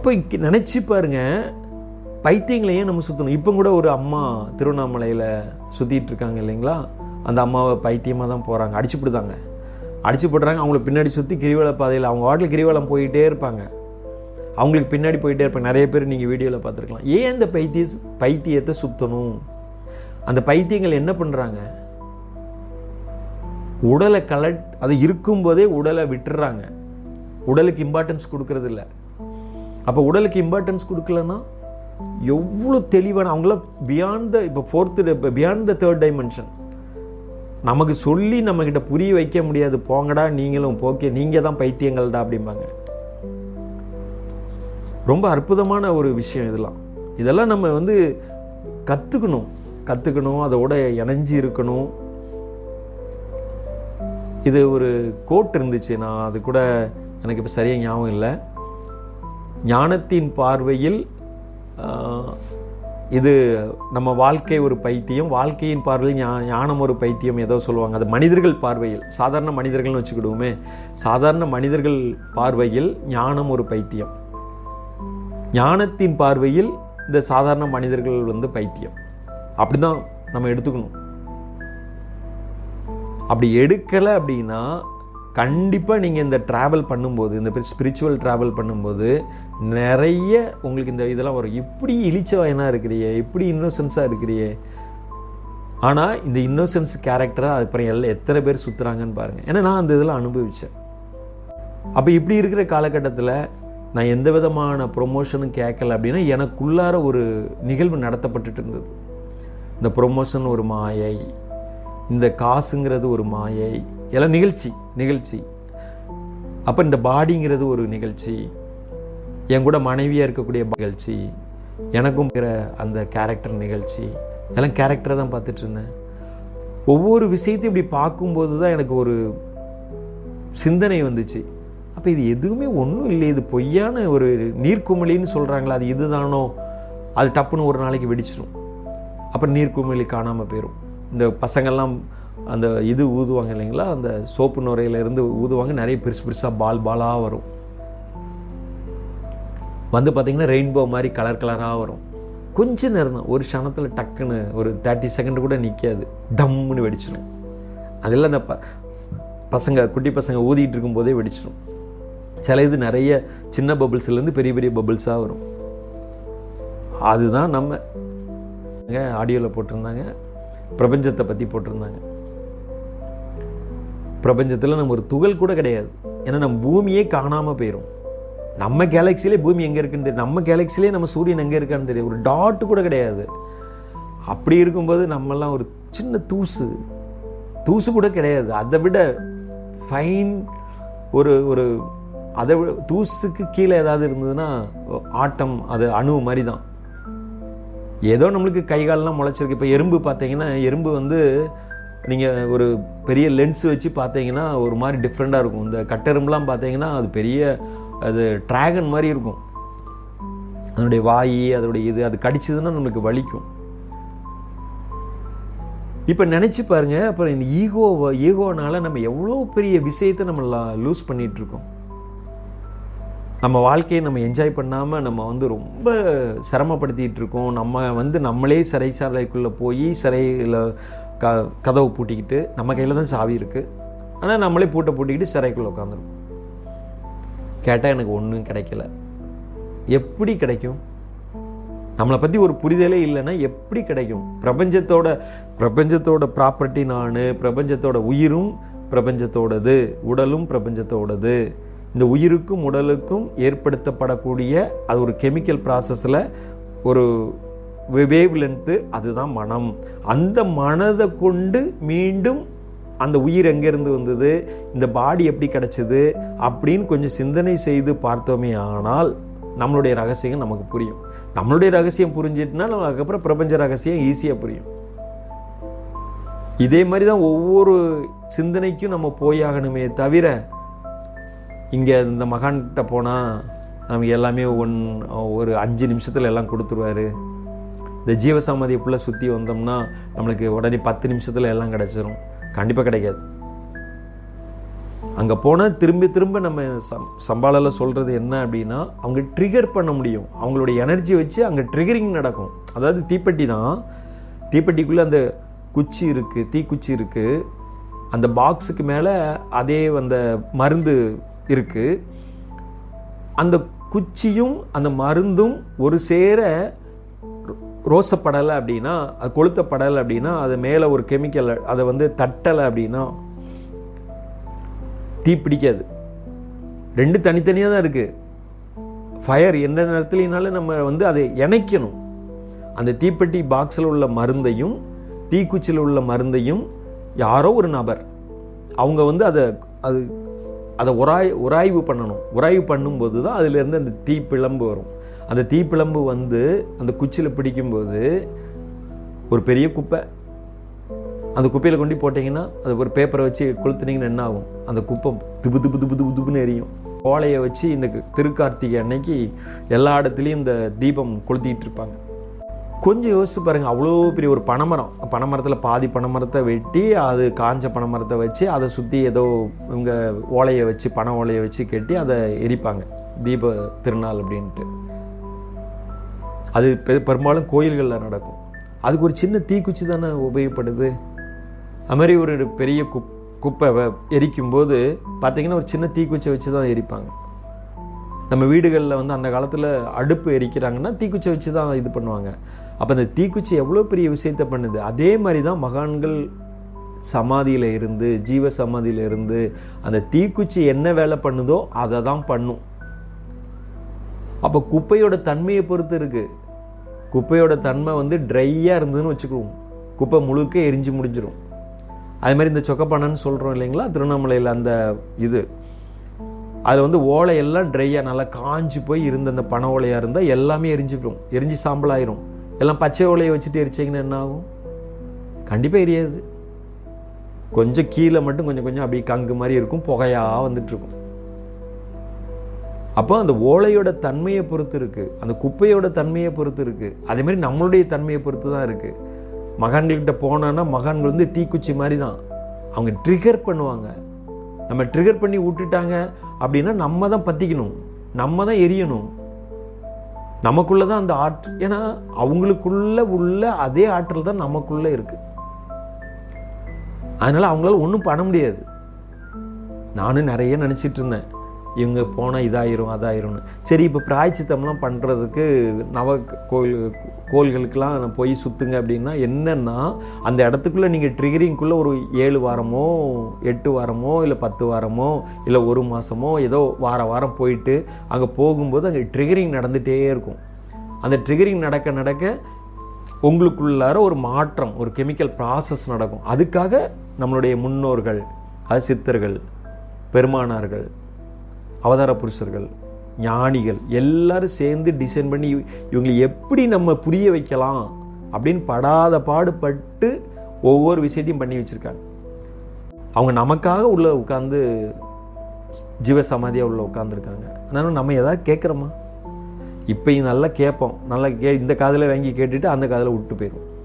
அப்போ நினச்சி நினைச்சு பாருங்க பைத்தியங்களையும் நம்ம சுற்றணும் இப்போ கூட ஒரு அம்மா திருவண்ணாமலையில் சுற்றிட்டு இருக்காங்க இல்லைங்களா? அந்த அம்மாவை பைத்தியமாக தான் போகிறாங்க அடிச்சு போடுதாங்க அடிச்சு போடுறாங்க அவங்கள பின்னாடி சுற்றி கிரிவல பாதையில் அவங்க வாட்டில் கிரிவலம் போயிட்டே இருப்பாங்க. அவங்களுக்கு பின்னாடி போயிட்டே இருப்பாங்க. நிறைய பேர் நீங்கள் வீடியோவில் பார்த்துருக்கலாம். ஏன் இந்த பைத்திய பைத்தியத்தை சுற்றணும் அந்த பைத்தியங்கள் என்ன பண்ணுறாங்க உடலை கலட் அது இருக்கும்போதே உடலை விட்டுறாங்க. உடலுக்கு இம்பார்ட்டன்ஸ் கொடுக்கறதில்ல. அப்போ உடலுக்கு இம்பார்ட்டன்ஸ் கொடுக்கலன்னா எவ்வளோ தெளிவான அவங்களாம் பியாண்ட் த இப்போ fourth beyond the third dimension நமக்கு சொல்லி நம்மக்கிட்ட புரிய வைக்க முடியாது. போங்கடா நீங்களும் போக்கே நீங்கள் தான் பைத்தியங்கள்டா அப்படிம்பாங்க. ரொம்ப அற்புதமான ஒரு விஷயம் இதெல்லாம். இதெல்லாம் நம்ம வந்து கற்றுக்கணும் கற்றுக்கணும் அதோட இணைஞ்சு இருக்கணும். இது ஒரு கோட் இருந்துச்சு. நான் அது கூட எனக்கு இப்போ சரியாக ஞாபகம் இல்லை. ஞானத்தின் பார்வையில் இது நம்ம வாழ்க்கை ஒரு பைத்தியம். வாழ்க்கையின் பார்வையில் ஞா ஞானம் ஒரு பைத்தியம் ஏதோ சொல்லுவாங்க. அது மனிதர்கள் பார்வையில் சாதாரண மனிதர்கள்னு வச்சுக்கிடுவோமே. சாதாரண மனிதர்கள் பார்வையில் ஞானம் ஒரு பைத்தியம். ஞானத்தின் பார்வையில் இந்த சாதாரண மனிதர்கள் வந்து பைத்தியம். அப்படிதான் நம்ம எடுத்துக்கணும். அப்படி எடுக்கலை அப்படின்னா கண்டிப்பாக நீங்கள் இந்த ட்ராவல் பண்ணும்போது இந்த ஸ்பிரிச்சுவல் ட்ராவல் பண்ணும்போது நிறைய உங்களுக்கு இந்த இதெல்லாம் வரும். இப்படி இழிச்ச வயனாக இருக்கிறியே இப்படி இன்னோசன்ஸாக இருக்கிறியே. ஆனால் இந்த இன்னோசன்ஸ் கேரக்டரை அப்புறம் எல்லாம் எத்தனை பேர் சுற்றுறாங்கன்னு பாருங்கள் ஏன்னா நான் அந்த இதெல்லாம் அனுபவித்தேன் அப்போ இப்படி இருக்கிற காலகட்டத்தில் நான் எந்த விதமான ப்ரொமோஷனும் கேட்கல அப்படின்னா எனக்குள்ளார ஒரு நிகழ்வு நடத்தப்பட்டுட்டு இருந்தது. இந்த ப்ரொமோஷன் ஒரு மாயை இந்த காசுங்கிறது ஒரு மாயை எல்லாம் நிகழ்ச்சி நிகழ்ச்சி. அப்போ இந்த பாடிங்கிறது ஒரு நிகழ்ச்சி. என் கூட மனைவியாக இருக்கக்கூடிய நிகழ்ச்சி எனக்கும் இருக்கிற அந்த கேரக்டர் நிகழ்ச்சி எல்லாம் கேரக்டரை தான் பார்த்துட்டு இருந்தேன். ஒவ்வொரு விஷயத்தையும் இப்படி பார்க்கும்போது தான் எனக்கு ஒரு சிந்தனை வந்துச்சு. அப்போ இது எதுவுமே ஒன்றும் இல்லை இது பொய்யான ஒரு நீர்க்குமிழின்னு சொல்கிறாங்களா அது இதுதானோ அது டப்புன்னு ஒரு நாளைக்கு வெடிச்சிடும் அப்புறம் நீர்க்குமிழி காணாமல் போயிடும் இந்த பசங்கள்லாம் அந்த இது ஊதுவாங்க இல்லைங்களா அந்த சோப்பு நுரையிலேருந்து ஊதுவாங்க நிறைய பெருசு பெருசாக பால் பாலாக வரும். வந்து பார்த்தீங்கன்னா ரெயின்போ மாதிரி கலர் கலராக வரும். கொஞ்ச நேரம் தான். ஒரு க்ஷணத்தில் டக்குன்னு ஒரு தேர்ட்டி செகண்ட் கூட நிற்காது டம்முன்னு வெடிச்சிடும் அதெல்லாம் அந்த ப பசங்க குட்டி பசங்க ஊதிக்கிட்டு இருக்கும்போதே வெடிச்சிடும் சில இது நிறைய சின்ன பபுள்ஸ்லேருந்து பெரிய பெரிய பபுள்ஸாக வரும். அதுதான் நம்ம ஆடியோவில் போட்டிருந்தாங்க. பிரபஞ்சத்தை பற்றி போட்டிருந்தாங்க. பிரபஞ்சத்தில் நம்ம ஒரு துகள் கூட கிடையாது. ஏன்னா நம்ம பூமியே காணாமல் போயிடும் நம்ம கேலக்சிலே பூமி எங்கே இருக்குன்னு தெரியும் நம்ம கேலக்சிலே நம்ம சூரியன் எங்கே இருக்கான்னு தெரியும் ஒரு டாட் கூட கிடையாது. அப்படி இருக்கும்போது நம்மெல்லாம் ஒரு சின்ன தூசு. தூசு கூட கிடையாது. அதை விட ஃபைன் ஒரு ஒரு அதை விட தூசுக்கு கீழே ஏதாவது இருந்ததுன்னா ஆட்டம் அது அணு மாதிரி தான் ஏதோ நம்மளுக்கு கை காலெல்லாம் முளைச்சிருக்கு. இப்போ எறும்பு பார்த்தீங்கன்னா எறும்பு வந்து நீங்கள் ஒரு பெரிய லென்ஸ் வச்சு பார்த்தீங்கன்னா ஒரு மாதிரி டிஃப்ரெண்ட்டாக இருக்கும். இந்த கட்டெரும்புலாம் பார்த்தீங்கன்னா அது பெரிய அது டிராகன் மாதிரி இருக்கும். அதனுடைய வாய் அதனுடைய இது அது கடிச்சதுன்னா நம்மளுக்கு வலிக்கும். இப்போ நினச்சி பாருங்க அப்புறம் இந்த ஈகோ ஈகோனால நம்ம எவ்வளோ பெரிய விஷயத்தை நம்ம லூஸ் பண்ணிட்டு இருக்கோம் நம்ம வாழ்க்கையை நம்ம என்ஜாய் பண்ணாமல் நம்ம வந்து ரொம்ப சிரமப்படுத்திகிட்டு இருக்கோம் நம்ம வந்து நம்மளே சிறைச்சாலைக்குள்ளே போய் சிறையில் க கதவை பூட்டிக்கிட்டு நம்ம கையில் தான் சாவி இருக்குது ஆனால் நம்மளே பூட்டை பூட்டிக்கிட்டு சிறைக்குள்ளே உட்காந்துருக்கோம். கேட்டால் எனக்கு ஒன்றும் கிடைக்கல. எப்படி கிடைக்கும்? நம்மளை பற்றி ஒரு புரிதலே இல்லைன்னா எப்படி கிடைக்கும்? பிரபஞ்சத்தோட பிரபஞ்சத்தோட ப்ராப்பர்ட்டி நான் பிரபஞ்சத்தோட உயிரும் பிரபஞ்சத்தோடது உடலும் பிரபஞ்சத்தோடது. இந்த உயிருக்கும் உடலுக்கும் ஏற்படுத்தப்படக்கூடிய அது ஒரு கெமிக்கல் ப்ராசஸில் ஒரு வேவ் லென்த்து அதுதான் மனம். அந்த மனதை கொண்டு மீண்டும் அந்த உயிர் எங்கேருந்து வந்தது? இந்த பாடி எப்படி கிடச்சிது? அப்படின்னு கொஞ்சம் சிந்தனை செய்து பார்த்தோமே ஆனால் நம்மளுடைய ரகசியம் நமக்கு புரியும். நம்மளுடைய ரகசியம் புரிஞ்சிட்டுனா நம்ம அதுக்கப்புறம் பிரபஞ்ச ரகசியம் ஈஸியாக புரியும். இதே மாதிரி தான் ஒவ்வொரு சிந்தனைக்கும் நம்ம போயாகணுமே தவிர இங்கே இந்த மகான்கிட்ட போனால் நமக்கு எல்லாமே ஒன் ஒரு அஞ்சு நிமிஷத்தில் எல்லாம் கொடுத்துருவாரு. இந்த ஜீவசமாதியை ஃபுல்லாக சுற்றி வந்தோம்னா நம்மளுக்கு உடனே பத்து நிமிஷத்தில் எல்லாம் கிடச்சிரும். கண்டிப்பாக கிடைக்காது. அங்கே போனால் திரும்ப திரும்ப நம்ம சம் சம்பாலில் சொல்கிறது என்ன அப்படின்னா அவங்க ட்ரிகர் பண்ண முடியும். அவங்களுடைய எனர்ஜி வச்சு அங்கே ட்ரிகரிங் நடக்கும். அதாவது தீப்பெட்டி தான் தீப்பெட்டிக்குள்ளே அந்த குச்சி இருக்குது தீக்குச்சி இருக்குது அந்த பாக்ஸுக்கு மேலே அதே அந்த மருந்து இருக்குது அந்த குச்சியும் அந்த மருந்தும் ஒரு சேர ரோசப்படலை அப்படின்னா அது கொளுத்தப்படலை அப்படின்னா அது மேலே ஒரு கெமிக்கல் அதை வந்து தட்டலை அப்படின்னா தீ பிடிக்காது. ரெண்டு தனித்தனியாக தான் இருக்குது ஃபயர் எந்த நேரத்துலனாலும் நம்ம வந்து அதை இணைக்கணும். அந்த தீப்பெட்டி பாக்ஸில் உள்ள மருந்தையும் தீக்குச்சியில் உள்ள மருந்தையும் யாரோ ஒரு நபர் அவங்க வந்து அதை அது அதை உராய் உராய்வு பண்ணணும். உராய்வு பண்ணும்போது தான் அதிலேருந்து அந்த தீ பிளம்பு வரும். அந்த தீ வந்து அந்த குச்சியில் பிடிக்கும்போது ஒரு பெரிய குப்பை. அந்த குப்பையில் கொண்டு போட்டிங்கன்னா அது ஒரு பேப்பரை வச்சு கொளுத்துனீங்கன்னு என்ன ஆகும்? அந்த குப்பை திபு திபு திபு திபு திபுன்னு எரியும். ஓலையை வச்சு இந்த திருக்கார்த்திகை அன்னைக்கு எல்லா இடத்துலையும் இந்த தீபம் கொளுத்திக்கிட்டு இருப்பாங்க. கொஞ்சம் யோசிச்சு பாருங்கள் அவ்வளோ பெரிய ஒரு பனைமரம். பனைமரத்தில் பாதி பனைமரத்தை வெட்டி அது காஞ்ச பனைமரத்தை வச்சு அதை சுற்றி ஏதோ இவங்க ஓலையை வச்சு பனை ஓலையை வச்சு கட்டி அதை எரிப்பாங்க. தீப திருநாள் அப்படின்ட்டு. அது பெ- பெரும்பாலும் கோயில்களில் நடக்கும். அதுக்கு ஒரு சின்ன தீக்குச்சி தானே உபயோகப்படுது? அது மாதிரி ஒரு பெரிய குப் குப்பை வ- எரிக்கும்போது பார்த்தீங்கன்னா ஒரு சின்ன தீக்குச்சை வச்சு தான் எரிப்பாங்க. நம்ம வீடுகளில் வந்து அந்த காலத்தில் அடுப்பு எரிக்கிறாங்கன்னா தீக்குச்சை வச்சு தான் இது பண்ணுவாங்க. அப்போ அந்த தீக்குச்சி எவ்வளோ பெரிய விஷயத்தை பண்ணுது? அதே மாதிரி தான் மகான்கள் சமாதியில் இருந்து ஜீவ சமாதியில் இருந்து அந்த தீக்குச்சி என்ன வேலை பண்ணுதோ அதை தான் பண்ணும். அப்போ குப்பையோட தன்மையை பொறுத்து இருக்குது குப்பையோட தன்மை வந்து ட்ரையாக இருந்ததுன்னு வச்சுக்குவோம். குப்பை முழுக்க எரிஞ்சு முடிஞ்சிடும் அது மாதிரி இந்த சொக்கப்பானன்னு சொல்கிறோம் இல்லைங்களா? திருவண்ணாமலையில் அந்த இது. அதில் வந்து ஓலையெல்லாம் ட்ரையாக நல்லா காஞ்சு போய் இருந்த அந்த பனை ஓலையாக இருந்தால் எல்லாமே எரிஞ்சுடும் எரிஞ்சு சாம்பல் ஆயிரும் எல்லாம் பச்சை ஓலையை வச்சுட்டு எரிச்சிங்கன்னா என்ன ஆகும்? கண்டிப்பாக எரியாது. கொஞ்சம் கீழே மட்டும் கொஞ்சம் கொஞ்சம் அப்படியே கங்கு மாதிரி இருக்கும். புகையாக வந்துட்டுருக்கும் அப்போ அந்த ஓலையோட தன்மையை பொறுத்து இருக்குது அந்த குப்பையோட தன்மையை பொறுத்து இருக்குது அதே மாதிரி நம்மளுடைய தன்மையை பொறுத்து தான் இருக்குது மகான்கள்கிட்ட போனோன்னா மகான்கள் வந்து தீக்குச்சி மாதிரி தான். அவங்க ட்ரிகர் பண்ணுவாங்க. நம்ம ட்ரிகர் பண்ணி விட்டுட்டாங்க அப்படின்னா நம்ம தான் பற்றிக்கணும் நம்ம தான் எரியணும். நமக்குள்ள தான் அந்த ஆற்றல் ஏன்னா அவங்களுக்குள்ள உள்ள அதே ஆற்றல் தான் நமக்குள்ளே இருக்குது அதனால் அவங்களால ஒன்றும் பண்ண முடியாது. நானும் நிறைய நினச்சிட்டு இருந்தேன். இவங்க போனால் இதாயிரும் அதாயிரும்னு. சரி இப்போ பிராய்ச்சித்தம்லாம் பண்ணுறதுக்கு நவ கோயில் கோள்களுக்கெலாம் நான் போய் சுற்றுங்க அப்படின்னா என்னென்னா அந்த இடத்துக்குள்ளே நீங்கள் ட்ரிகரிங்குள்ளே ஒரு ஏழு வாரமோ எட்டு வாரமோ இல்லை பத்து வாரமோ இல்லை ஒரு மாதமோ ஏதோ வார வாரம் போயிட்டு அங்கே போகும்போது அங்கே ட்ரிகரிங் நடந்துகிட்டே இருக்கும். அந்த ட்ரிகரிங் நடக்க நடக்க உங்களுக்குள்ளார ஒரு மாற்றம் ஒரு கெமிக்கல் ப்ராசஸ் நடக்கும். அதுக்காக நம்மளுடைய முன்னோர்கள் அது சித்தர்கள் பெருமானார்கள் அவதார புருஷர்கள் ஞானிகள் எல்லாரும் சேர்ந்து டிசைன் பண்ணி இவங்களை எப்படி நம்ம புரிய வைக்கலாம் அப்படின்னு படாத பாடுபட்டு ஒவ்வொரு விஷயத்தையும் பண்ணி வச்சுருக்காங்க. அவங்க நமக்காக உள்ள உட்காந்து ஜீவசமாதியாக உள்ள உட்காந்துருக்காங்க அதனால நம்ம எதாவது கேட்குறோமா? இப்போயும் நல்லா கேட்போம். நல்லா கே இந்த காதில் வாங்கி கேட்டுட்டு அந்த காதில் விட்டு போயிடுவோம்.